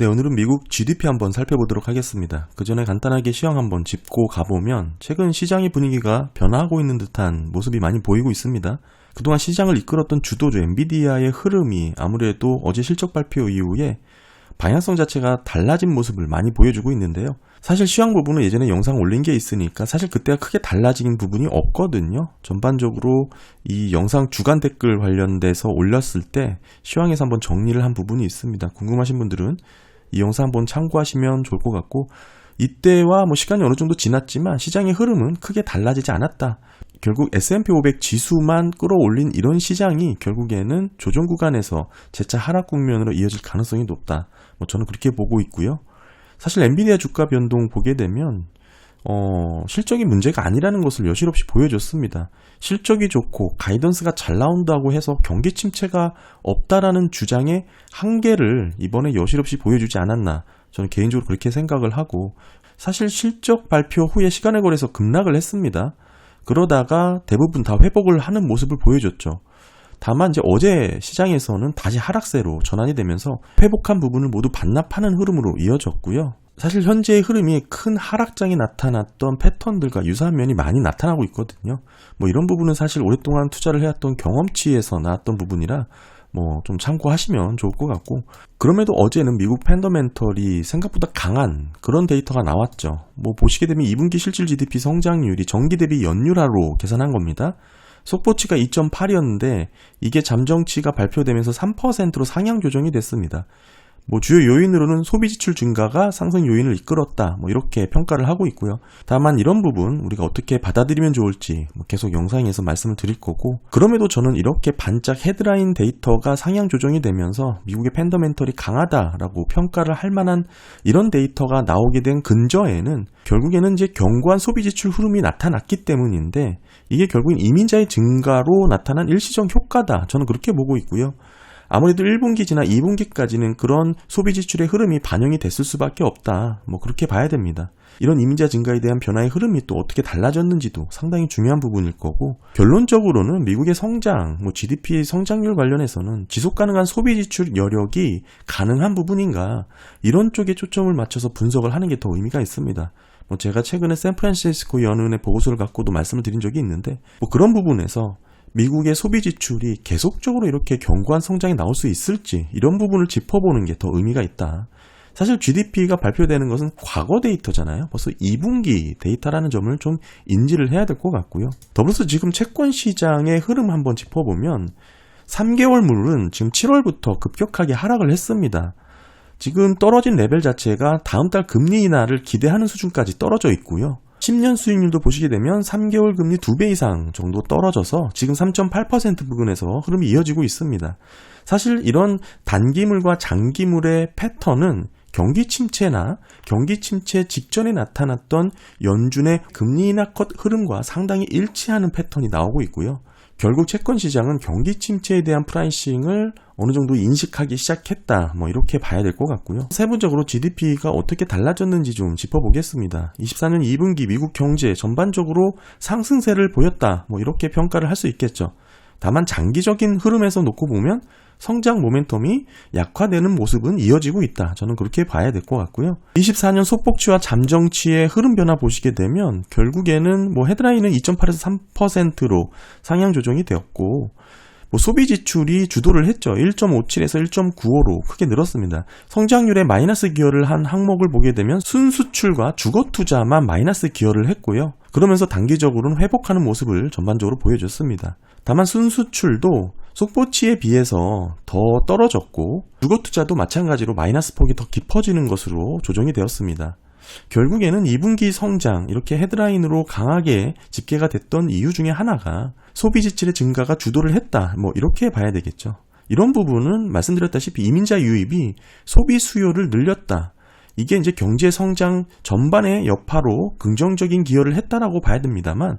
네, 오늘은 미국 GDP 한번 살펴보도록 하겠습니다. 그 전에 간단하게 시황 한번 짚고 가보면 최근 시장의 분위기가 변화하고 있는 듯한 모습이 많이 보이고 있습니다. 그동안 시장을 이끌었던 주도주 엔비디아의 흐름이 아무래도 어제 실적 발표 이후에 방향성 자체가 달라진 모습을 많이 보여주고 있는데요. 사실 시황 부분은 예전에 영상 올린 게 있으니까 사실 그때가 크게 달라진 부분이 없거든요. 전반적으로 이 영상 주간 댓글 관련돼서 올렸을 때 시황에서 한번 정리를 한 부분이 있습니다. 궁금하신 분들은 이 영상 한번 참고하시면 좋을 것 같고 이때와 뭐 시간이 어느 정도 지났지만 시장의 흐름은 크게 달라지지 않았다. 결국 S&P 500 지수만 끌어올린 이런 시장이 결국에는 조정 구간에서 재차 하락 국면으로 이어질 가능성이 높다. 뭐 저는 그렇게 보고 있고요. 사실 엔비디아 주가 변동 보게 되면 어, 실적이 문제가 아니라는 것을 여실없이 보여줬습니다. 실적이 좋고 가이던스가 잘 나온다고 해서 경기 침체가 없다라는 주장의 한계를 이번에 여실없이 보여주지 않았나 저는 개인적으로 그렇게 생각을 하고 사실 실적 발표 후에 시간을 걸려서 급락을 했습니다. 그러다가 대부분 다 회복을 하는 모습을 보여줬죠. 다만 이제 어제 시장에서는 다시 하락세로 전환이 되면서 회복한 부분을 모두 반납하는 흐름으로 이어졌고요. 사실 현재의 흐름이 큰 하락장이 나타났던 패턴들과 유사한 면이 많이 나타나고 있거든요. 뭐 이런 부분은 사실 오랫동안 투자를 해왔던 경험치에서 나왔던 부분이라 뭐 좀 참고하시면 좋을 것 같고 그럼에도 어제는 미국 팬더멘털이 생각보다 강한 그런 데이터가 나왔죠. 뭐 보시게 되면 2분기 실질 GDP 성장률이 전기 대비 연율화로 계산한 겁니다. 속보치가 2.8이었는데 이게 잠정치가 발표되면서 3%로 상향 조정이 됐습니다. 뭐 주요 요인으로는 소비 지출 증가가 상승 요인을 이끌었다. 뭐 이렇게 평가를 하고 있고요. 다만 이런 부분 우리가 어떻게 받아들이면 좋을지 뭐 계속 영상에서 말씀을 드릴 거고 그럼에도 저는 이렇게 반짝 헤드라인 데이터가 상향 조정이 되면서 미국의 팬더멘털이 강하다라고 평가를 할 만한 이런 데이터가 나오게 된 근저에는 결국에는 이제 견고한 소비 지출 흐름이 나타났기 때문인데 이게 결국엔 이민자의 증가로 나타난 일시적 효과다. 저는 그렇게 보고 있고요. 아무래도 1분기 지나 2분기까지는 그런 소비 지출의 흐름이 반영이 됐을 수밖에 없다. 뭐 그렇게 봐야 됩니다. 이런 이민자 증가에 대한 변화의 흐름이 또 어떻게 달라졌는지도 상당히 중요한 부분일 거고 결론적으로는 미국의 성장, 뭐 GDP 성장률 관련해서는 지속 가능한 소비 지출 여력이 가능한 부분인가 이런 쪽에 초점을 맞춰서 분석을 하는 게 더 의미가 있습니다. 뭐 제가 최근에 샌프란시스코 연은의 보고서를 갖고도 말씀을 드린 적이 있는데 뭐 그런 부분에서 미국의 소비 지출이 계속적으로 이렇게 견고한 성장이 나올 수 있을지 이런 부분을 짚어보는 게 더 의미가 있다. 사실 GDP가 발표되는 것은 과거 데이터잖아요. 벌써 2분기 데이터라는 점을 좀 인지를 해야 될 것 같고요. 더불어서 지금 채권 시장의 흐름 한번 짚어보면 3개월물은 지금 7월부터 급격하게 하락을 했습니다. 지금 떨어진 레벨 자체가 다음 달 금리 인하를 기대하는 수준까지 떨어져 있고요. 10년 수익률도 보시게 되면 3개월 금리 2배 이상 정도 떨어져서 지금 3.8% 부근에서 흐름이 이어지고 있습니다. 사실 이런 단기물과 장기물의 패턴은 경기 침체나 경기 침체 직전에 나타났던 연준의 금리 인하 컷 흐름과 상당히 일치하는 패턴이 나오고 있고요. 결국 채권 시장은 경기 침체에 대한 프라이싱을 어느 정도 인식하기 시작했다. 뭐 이렇게 봐야 될 것 같고요. 세부적으로 GDP가 어떻게 달라졌는지 좀 짚어보겠습니다. 24년 2분기 미국 경제 전반적으로 상승세를 보였다. 뭐 이렇게 평가를 할 수 있겠죠. 다만 장기적인 흐름에서 놓고 보면 성장 모멘텀이 약화되는 모습은 이어지고 있다. 저는 그렇게 봐야 될 것 같고요. 24년 소폭치와 잠정치의 흐름 변화 보시게 되면 결국에는 뭐 헤드라인은 2.8에서 3%로 상향 조정이 되었고 뭐 소비 지출이 주도를 했죠. 1.57에서 1.95로 크게 늘었습니다. 성장률에 마이너스 기여를 한 항목을 보게 되면 순수출과 주거 투자만 마이너스 기여를 했고요. 그러면서 단기적으로는 회복하는 모습을 전반적으로 보여줬습니다. 다만 순수출도 속보치에 비해서 더 떨어졌고 주거 투자도 마찬가지로 마이너스 폭이 더 깊어지는 것으로 조정이 되었습니다. 결국에는 2분기 성장 이렇게 헤드라인으로 강하게 집계가 됐던 이유 중에 하나가 소비 지출의 증가가 주도를 했다. 뭐 이렇게 봐야 되겠죠. 이런 부분은 말씀드렸다시피 이민자 유입이 소비 수요를 늘렸다. 이게 이제 경제 성장 전반의 여파로 긍정적인 기여를 했다라고 봐야 됩니다만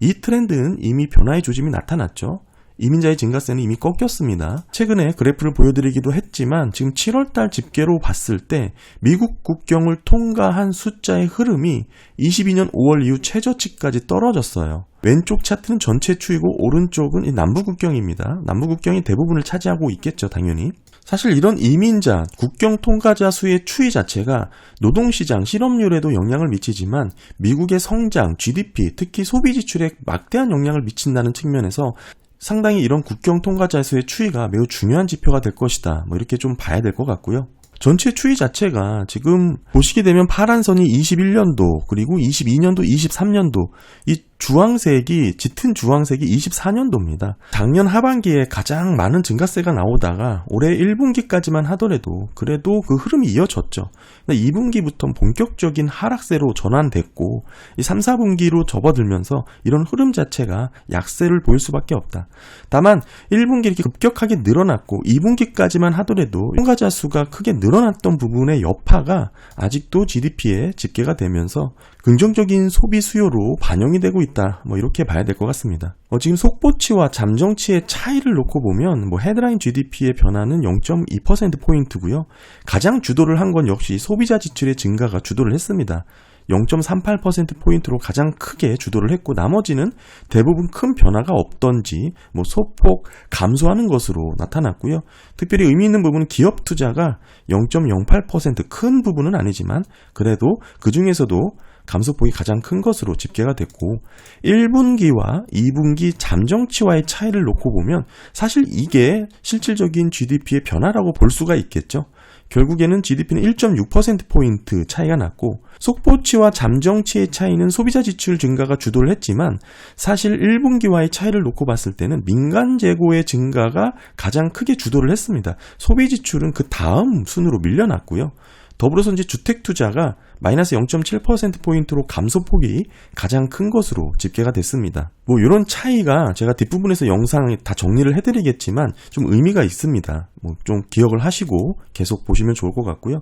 이 트렌드는 이미 변화의 조짐이 나타났죠. 이민자의 증가세는 이미 꺾였습니다. 최근에 그래프를 보여드리기도 했지만 지금 7월달 집계로 봤을 때 미국 국경을 통과한 숫자의 흐름이 22년 5월 이후 최저치까지 떨어졌어요. 왼쪽 차트는 전체 추이고 오른쪽은 이 남부 국경입니다. 남부 국경이 대부분을 차지하고 있겠죠, 당연히. 사실 이런 이민자, 국경 통과자 수의 추이 자체가 노동시장, 실업률에도 영향을 미치지만 미국의 성장, GDP, 특히 소비 지출에 막대한 영향을 미친다는 측면에서 상당히 이런 국경 통과 자 수의 추이가 매우 중요한 지표가 될 것이다. 뭐 이렇게 좀 봐야 될 것 같고요. 전체 추이 자체가 지금 보시게 되면 파란 선이 21년도 그리고 22년도, 23년도 이 주황색이 짙은 주황색이 24년도입니다. 작년 하반기에 가장 많은 증가세가 나오다가 올해 1분기까지만 하더라도 그래도 그 흐름이 이어졌죠. 2분기부터 본격적인 하락세로 전환됐고 이 3, 4분기로 접어들면서 이런 흐름 자체가 약세를 보일 수밖에 없다. 다만 1분기 이렇게 급격하게 늘어났고 2분기까지만 하더라도 통과자 수가 크게 늘어났던 부분의 여파가 아직도 GDP에 집계가 되면서 긍정적인 소비 수요로 반영이 되고 있다. 뭐 이렇게 봐야 될 것 같습니다. 어, 지금 속보치와 잠정치의 차이를 놓고 보면 뭐 헤드라인 GDP의 변화는 0.2% 포인트고요. 가장 주도를 한 건 역시 소비자 지출의 증가가 주도를 했습니다. 0.38%포인트로 가장 크게 주도를 했고 나머지는 대부분 큰 변화가 없던지 뭐 소폭 감소하는 것으로 나타났고요. 특별히 의미 있는 부분은 기업 투자가 0.08%큰 부분은 아니지만 그래도 그 중에서도 감소폭이 가장 큰 것으로 집계가 됐고 1분기와 2분기 잠정치와의 차이를 놓고 보면 사실 이게 실질적인 GDP의 변화라고 볼 수가 있겠죠. 결국에는 GDP는 1.6%포인트 차이가 났고, 속보치와 잠정치의 차이는 소비자 지출 증가가 주도를 했지만, 사실 1분기와의 차이를 놓고 봤을 때는 민간 재고의 증가가 가장 크게 주도를 했습니다. 소비 지출은 그 다음 순으로 밀려났고요. 더불어서 이제 주택 투자가 마이너스 0.7%포인트로 감소폭이 가장 큰 것으로 집계가 됐습니다. 뭐 이런 차이가 제가 뒷부분에서 영상에 다 정리를 해드리겠지만 좀 의미가 있습니다. 뭐 좀 기억을 하시고 계속 보시면 좋을 것 같고요.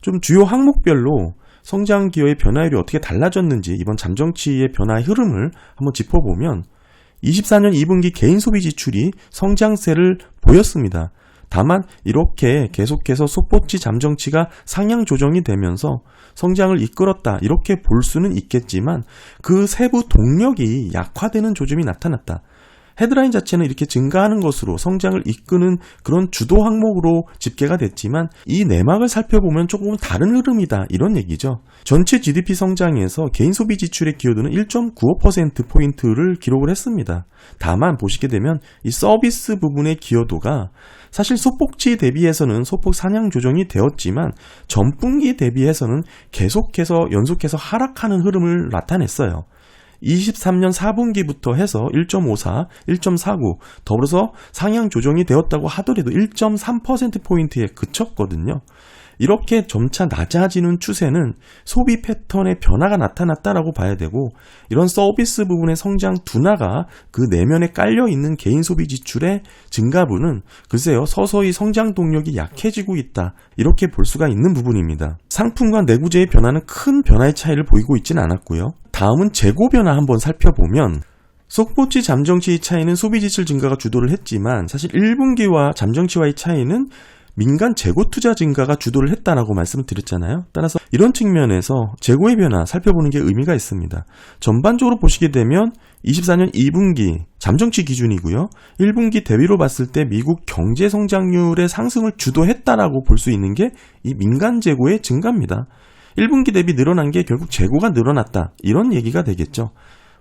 좀 주요 항목별로 성장 기여의 변화율이 어떻게 달라졌는지 이번 잠정치의 변화의 흐름을 한번 짚어보면 24년 2분기 개인 소비 지출이 성장세를 보였습니다. 다만 이렇게 계속해서 속보치 잠정치가 상향 조정이 되면서 성장을 이끌었다 이렇게 볼 수는 있겠지만 그 세부 동력이 약화되는 조짐이 나타났다. 헤드라인 자체는 이렇게 증가하는 것으로 성장을 이끄는 그런 주도 항목으로 집계가 됐지만 이 내막을 살펴보면 조금 다른 흐름이다 이런 얘기죠. 전체 GDP 성장에서 개인 소비 지출의 기여도는 1.95%포인트를 기록을 했습니다. 다만 보시게 되면 이 서비스 부분의 기여도가 사실 소폭치 대비해서는 소폭 상향 조정이 되었지만 전분기 대비해서는 계속해서 연속해서 하락하는 흐름을 나타냈어요. 23년 4분기부터 해서 1.54, 1.49 더불어서 상향 조정이 되었다고 하더라도 1.3%포인트에 그쳤거든요. 이렇게 점차 낮아지는 추세는 소비 패턴의 변화가 나타났다라고 봐야 되고 이런 서비스 부분의 성장 둔화가 그 내면에 깔려 있는 개인 소비 지출의 증가분은 글쎄요 서서히 성장 동력이 약해지고 있다 이렇게 볼 수가 있는 부분입니다. 상품과 내구재의 변화는 큰 변화의 차이를 보이고 있지는 않았고요. 다음은 재고 변화 한번 살펴보면 속보치 잠정치의 차이는 소비 지출 증가가 주도를 했지만 사실 1분기와 잠정치와의 차이는 민간 재고 투자 증가가 주도를 했다라고 말씀을 드렸잖아요. 따라서 이런 측면에서 재고의 변화 살펴보는 게 의미가 있습니다. 전반적으로 보시게 되면 24년 2분기 잠정치 기준이고요. 1분기 대비로 봤을 때 미국 경제 성장률의 상승을 주도했다라고 볼 수 있는 게 이 민간 재고의 증가입니다. 1분기 대비 늘어난 게 결국 재고가 늘어났다. 이런 얘기가 되겠죠.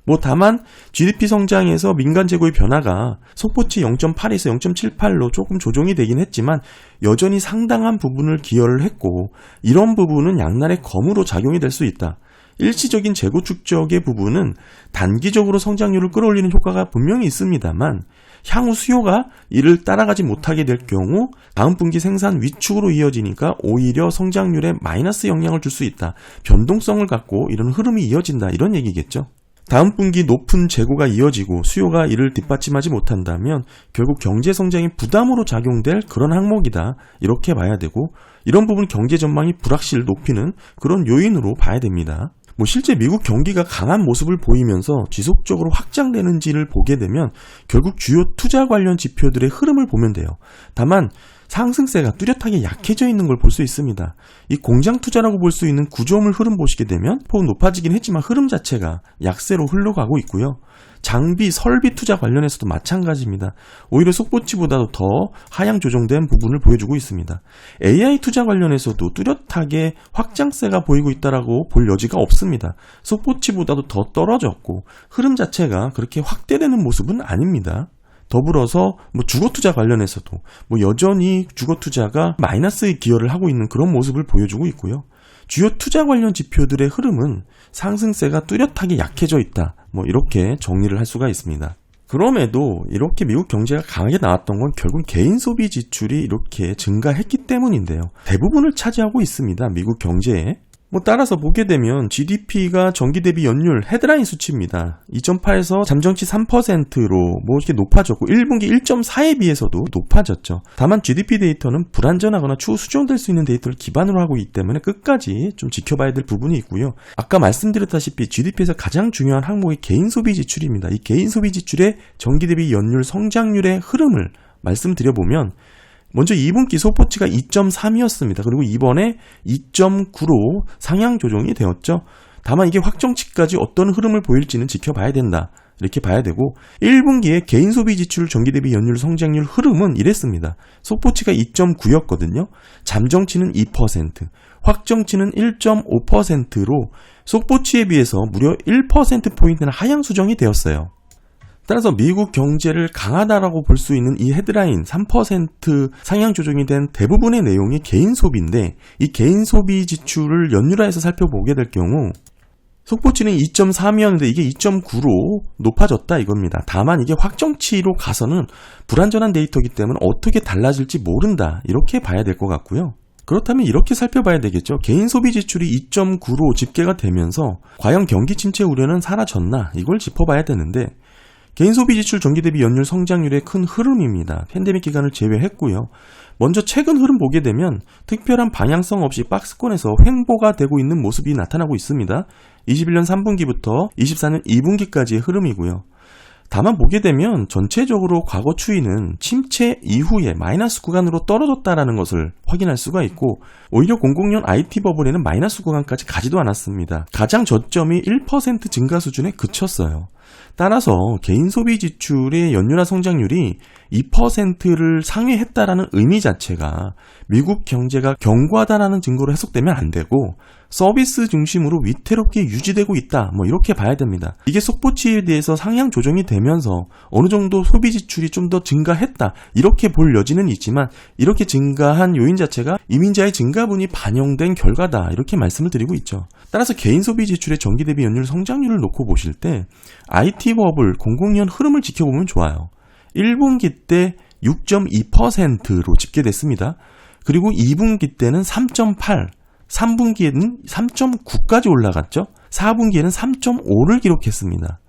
뭐 다만 GDP 성장에서 민간 재고의 변화가 속보치 0.8에서 0.78로 조금 조정이 되긴 했지만 여전히 상당한 부분을 기여를 했고 이런 부분은 양날의 검으로 작용이 될 수 있다. 일시적인 재고 축적의 부분은 단기적으로 성장률을 끌어올리는 효과가 분명히 있습니다만 향후 수요가 이를 따라가지 못하게 될 경우 다음 분기 생산 위축으로 이어지니까 오히려 성장률에 마이너스 영향을 줄 수 있다. 변동성을 갖고 이런 흐름이 이어진다. 이런 얘기겠죠. 다음 분기 높은 재고가 이어지고 수요가 이를 뒷받침하지 못한다면 결국 경제 성장이 부담으로 작용될 그런 항목이다. 이렇게 봐야 되고 이런 부분 경제 전망이 불확실을 높이는 그런 요인으로 봐야 됩니다. 뭐 실제 미국 경기가 강한 모습을 보이면서 지속적으로 확장되는지를 보게 되면 결국 주요 투자 관련 지표들의 흐름을 보면 돼요. 다만 상승세가 뚜렷하게 약해져 있는 걸 볼 수 있습니다. 이 공장 투자라고 볼 수 있는 구조물 흐름 보시게 되면 폭 높아지긴 했지만 흐름 자체가 약세로 흘러가고 있고요. 장비, 설비 투자 관련해서도 마찬가지입니다. 오히려 속보치보다도 더 하향 조정된 부분을 보여주고 있습니다. AI 투자 관련해서도 뚜렷하게 확장세가 보이고 있다라고 볼 여지가 없습니다. 속보치보다도 더 떨어졌고 흐름 자체가 그렇게 확대되는 모습은 아닙니다. 더불어서 뭐 주거 투자 관련해서도 뭐 여전히 주거 투자가 마이너스의 기여를 하고 있는 그런 모습을 보여주고 있고요. 주요 투자 관련 지표들의 흐름은 상승세가 뚜렷하게 약해져 있다. 뭐 이렇게 정리를 할 수가 있습니다. 그럼에도 이렇게 미국 경제가 강하게 나왔던 건 결국 개인 소비 지출이 이렇게 증가했기 때문인데요. 대부분을 차지하고 있습니다. 미국 경제에. 뭐 따라서 보게 되면 GDP가 전기 대비 연율 헤드라인 수치입니다. 2.8에서 잠정치 3%로 뭐 이렇게 높아졌고 1분기 1.4에 비해서도 높아졌죠. 다만 GDP 데이터는 불안전하거나 추후 수정될 수 있는 데이터를 기반으로 하고 있기 때문에 끝까지 좀 지켜봐야 될 부분이 있고요. 아까 말씀드렸다시피 GDP에서 가장 중요한 항목이 개인 소비 지출입니다. 이 개인 소비 지출의 전기 대비 연율 성장률의 흐름을 말씀드려보면 먼저 2분기 소포치가 2.3이었습니다. 그리고 이번에 2.9로 상향 조정이 되었죠. 다만 이게 확정치까지 어떤 흐름을 보일지는 지켜봐야 된다. 이렇게 봐야 되고 1분기에 개인 소비 지출 전기 대비 연율 성장률 흐름은 이랬습니다. 소포치가 2.9였거든요. 잠정치는 2%, 확정치는 1.5%로 속보치에 비해서 무려 1%포인트는 하향 수정이 되었어요. 따라서 미국 경제를 강하다라고 볼 수 있는 이 헤드라인 3% 상향 조정이 된 대부분의 내용이 개인 소비인데 이 개인 소비 지출을 연율화해서 살펴보게 될 경우 속보치는 2.3이었는데 이게 2.9로 높아졌다 이겁니다. 다만 이게 확정치로 가서는 불안전한 데이터이기 때문에 어떻게 달라질지 모른다 이렇게 봐야 될 것 같고요. 그렇다면 이렇게 살펴봐야 되겠죠. 개인 소비 지출이 2.9로 집계가 되면서 과연 경기 침체 우려는 사라졌나 이걸 짚어봐야 되는데 개인 소비 지출 전기 대비 연율 성장률의 큰 흐름입니다. 팬데믹 기간을 제외했고요. 먼저 최근 흐름 보게 되면 특별한 방향성 없이 박스권에서 횡보가 되고 있는 모습이 나타나고 있습니다. 21년 3분기부터 24년 2분기까지의 흐름이고요. 다만 보게 되면 전체적으로 과거 추이는 침체 이후에 마이너스 구간으로 떨어졌다라는 것을 확인할 수가 있고 오히려 00년 IT 버블에는 마이너스 구간까지 가지도 않았습니다. 가장 저점이 1% 증가 수준에 그쳤어요. 따라서 개인 소비 지출의 연율화 성장률이 2%를 상회했다라는 의미 자체가 미국 경제가 견고하다라는 증거로 해석되면 안 되고 서비스 중심으로 위태롭게 유지되고 있다. 뭐 이렇게 봐야 됩니다. 이게 속보치에 대해서 상향 조정이 되면서 어느 정도 소비 지출이 좀 더 증가했다. 이렇게 볼 여지는 있지만 이렇게 증가한 요인 자체가 이민자의 증가분이 반영된 결과다. 이렇게 말씀을 드리고 있죠. 따라서 개인 소비 지출의 전기 대비 연율 성장률을 놓고 보실 때 IT 버블 00년 흐름을 지켜보면 좋아요. 1분기 때 6.2%로 집계됐습니다. 그리고 2분기 때는 3.8, 3분기에는 3.9까지 올라갔죠. 4분기에는 3.5를 기록했습니다.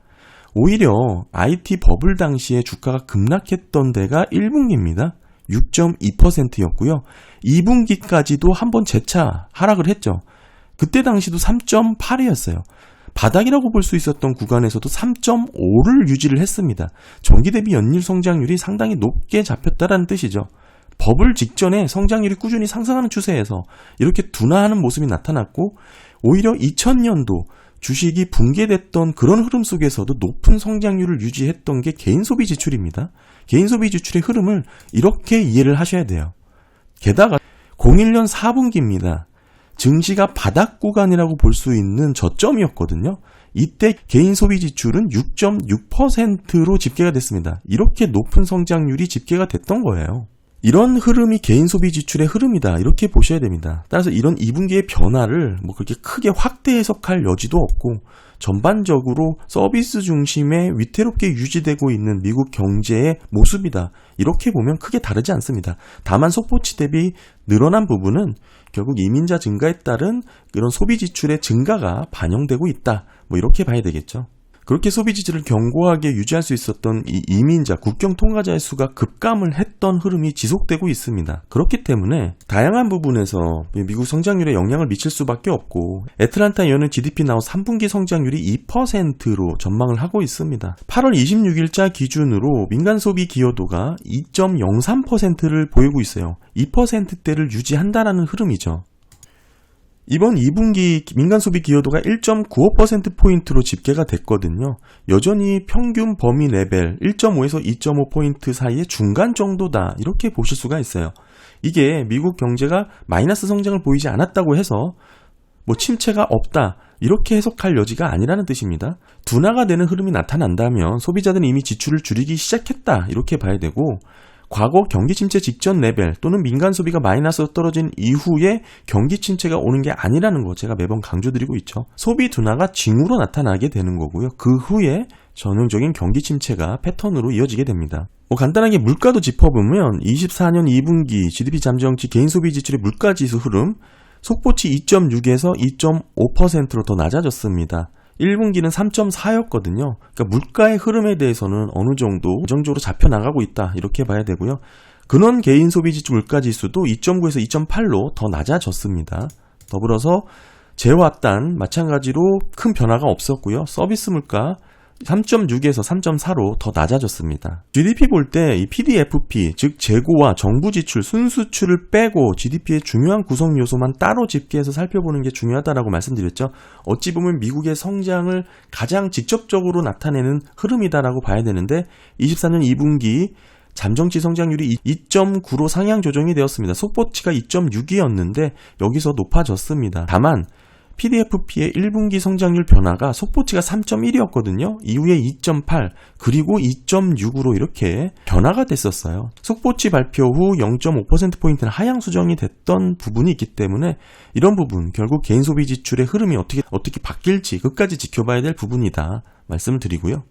오히려 IT 버블 당시에 주가가 급락했던 데가 1분기입니다. 6.2%였고요. 2분기까지도 한번 재차 하락을 했죠. 그때 당시도 3.8이었어요. 바닥이라고 볼 수 있었던 구간에서도 3.5를 유지를 했습니다. 전기 대비 연일 성장률이 상당히 높게 잡혔다라는 뜻이죠. 버블 직전에 성장률이 꾸준히 상승하는 추세에서 이렇게 둔화하는 모습이 나타났고 오히려 2000년도 주식이 붕괴됐던 그런 흐름 속에서도 높은 성장률을 유지했던 게 개인 소비 지출입니다. 개인 소비 지출의 흐름을 이렇게 이해를 하셔야 돼요. 게다가 01년 4분기입니다. 증시가 바닥 구간이라고 볼 수 있는 저점이었거든요. 이때 개인 소비 지출은 6.6%로 집계가 됐습니다. 이렇게 높은 성장률이 집계가 됐던 거예요. 이런 흐름이 개인 소비 지출의 흐름이다. 이렇게 보셔야 됩니다. 따라서 이런 2분기의 변화를 뭐 그렇게 크게 확대 해석할 여지도 없고 전반적으로 서비스 중심의 위태롭게 유지되고 있는 미국 경제의 모습이다. 이렇게 보면 크게 다르지 않습니다. 다만 속보치 대비 늘어난 부분은 결국 이민자 증가에 따른 이런 소비 지출의 증가가 반영되고 있다. 뭐 이렇게 봐야 되겠죠. 그렇게 소비 지지를 견고하게 유지할 수 있었던 이 이민자, 국경 통과자의 수가 급감을 했던 흐름이 지속되고 있습니다. 그렇기 때문에 다양한 부분에서 미국 성장률에 영향을 미칠 수밖에 없고 애틀란타 연은 GDP 나우 3분기 성장률이 2%로 전망을 하고 있습니다. 8월 26일자 기준으로 민간 소비 기여도가 2.03%를 보이고 있어요. 2%대를 유지한다라는 흐름이죠. 이번 2분기 민간 소비 기여도가 1.95%포인트로 집계가 됐거든요. 여전히 평균 범위 레벨 1.5에서 2.5포인트 사이의 중간 정도다. 이렇게 보실 수가 있어요. 이게 미국 경제가 마이너스 성장을 보이지 않았다고 해서 뭐 침체가 없다. 이렇게 해석할 여지가 아니라는 뜻입니다. 둔화가 되는 흐름이 나타난다면 소비자들은 이미 지출을 줄이기 시작했다. 이렇게 봐야 되고 과거 경기 침체 직전 레벨 또는 민간 소비가 마이너스로 떨어진 이후에 경기 침체가 오는 게 아니라는 거 제가 매번 강조드리고 있죠. 소비 둔화가 징후로 나타나게 되는 거고요. 그 후에 전형적인 경기 침체가 패턴으로 이어지게 됩니다. 뭐 간단하게 물가도 짚어보면 24년 2분기 GDP 잠정치 개인 소비 지출의 물가 지수 흐름 속보치 2.6에서 2.5%로 더 낮아졌습니다. 1분기는 3.4였거든요. 그러니까 물가의 흐름에 대해서는 어느 정도 정적으로 잡혀 나가고 있다. 이렇게 봐야 되고요. 근원 개인 소비 지출 물가 지수도 2.9에서 2.8로 더 낮아졌습니다. 더불어서 재화단 마찬가지로 큰 변화가 없었고요. 서비스 물가 3.6에서 3.4로 더 낮아졌습니다. GDP 볼 때 이 PDFP, 즉 재고와 정부 지출, 순수출을 빼고 GDP의 중요한 구성 요소만 따로 집계해서 살펴보는 게 중요하다라고 말씀드렸죠. 어찌 보면 미국의 성장을 가장 직접적으로 나타내는 흐름이다라고 봐야 되는데 24년 2분기 잠정치 성장률이 2.9로 상향 조정이 되었습니다. 속보치가 2.6이었는데 여기서 높아졌습니다. 다만 PDFP의 1분기 성장률 변화가 속보치가 3.1이었거든요. 이후에 2.8 그리고 2.6으로 이렇게 변화가 됐었어요. 속보치 발표 후 0.5%포인트는 하향 수정이 됐던 부분이 있기 때문에 이런 부분 결국 개인 소비 지출의 흐름이 어떻게 어떻게 바뀔지 끝까지 지켜봐야 될 부분이다 말씀드리고요.